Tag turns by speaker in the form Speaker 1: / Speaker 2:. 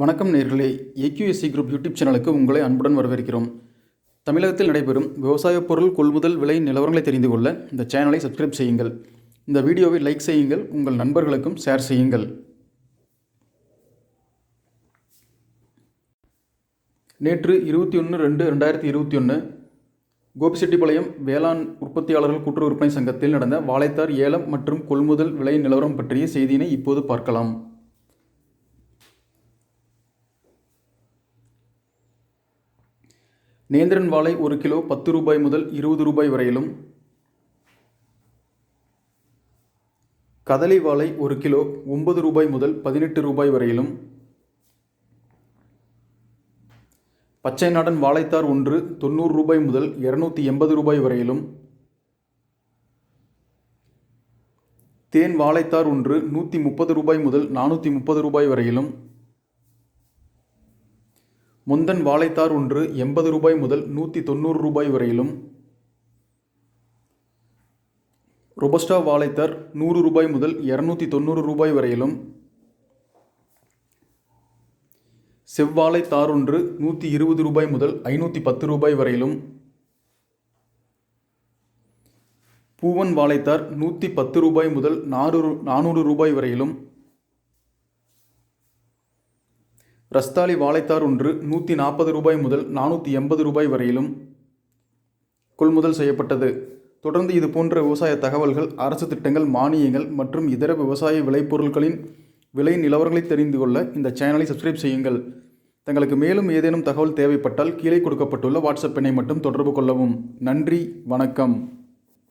Speaker 1: வணக்கம் நேர்களே. AQSC group YouTube சேனலுக்கு உங்களை அன்புடன் வரவேற்கிறோம். தமிழகத்தில் நடைபெறும் விவசாயப் பொருள் கொள்முதல் விலை நிலவரங்களை தெரிந்து கொள்ள இந்த சேனலை சப்ஸ்கிரைப் செய்யுங்கள். இந்த வீடியோவை லைக் செய்யுங்கள் உங்கள் நண்பர்களுக்கும் ஷேர் செய்யுங்கள். நேற்று இருபத்தி ஒன்று ரெண்டு ரெண்டாயிரத்தி இருபத்தி ஒன்று கோபிச்செட்டிப்பாளையம் வேளாண் உற்பத்தியாளர்கள் கூட்டுறவு விற்பனை சங்கத்தில் நடந்த வாழைத்தார் ஏலம் மற்றும் கொள்முதல் விலை நிலவரம் பற்றிய செய்தியினை இப்போது பார்க்கலாம். நேந்திரன் வாழை ஒரு கிலோ பத்து ரூபாய் முதல் இருபது ரூபாய் வரையிலும். கதலை வாழை ஒரு கிலோ ஒன்பது ரூபாய் முதல் பதினெட்டு ரூபாய் வரையிலும். பச்சை நாடன் வாழைத்தார் ஒன்று தொண்ணூறு ரூபாய் முதல் இரநூத்தி எண்பது ரூபாய் வரையிலும். தேன் வாழைத்தார் ஒன்று நூற்றி முப்பது ரூபாய் முதல் நானூற்றி முப்பது ரூபாய் வரையிலும். முந்தன் வாழைத்தார் ஒன்று எண்பது ரூபாய் முதல் நூற்றி தொண்ணூறு ரூபாய் வரையிலும். ரொபஸ்டா வாழைத்தார் நூறு ரூபாய் முதல் இரநூத்தி தொண்ணூறு ரூபாய் வரையிலும். செவ்வாழை தார் ஒன்று நூற்றி இருபது ரூபாய் முதல் ஐநூற்றி பத்து ரூபாய் வரையிலும். பூவன் வாழைத்தார் நூற்றி பத்து ரூபாய் முதல் நானூறு நானூறு ரூபாய் வரையிலும். ரஸ்தாலி வாழைத்தார் ஒன்று நூற்றி நாற்பது ரூபாய் முதல் நானூற்றி எண்பது ரூபாய் வரையிலும் கொள்முதல் செய்யப்பட்டது. தொடர்ந்து இது போன்ற விவசாய தகவல்கள் அரசு திட்டங்கள் மானியங்கள் மற்றும் இதர விவசாய விளைபொருட்களின் விலை நிலவரங்களை தெரிந்து கொள்ள இந்த சேனலை சப்ஸ்கிரைப் செய்யுங்கள். தங்களுக்கு மேலும் ஏதேனும் தகவல் தேவைப்பட்டால் கீழே கொடுக்கப்பட்டுள்ள வாட்ஸ்அப் எண்ணை மட்டும் தொடர்பு கொள்ளவும். நன்றி வணக்கம்.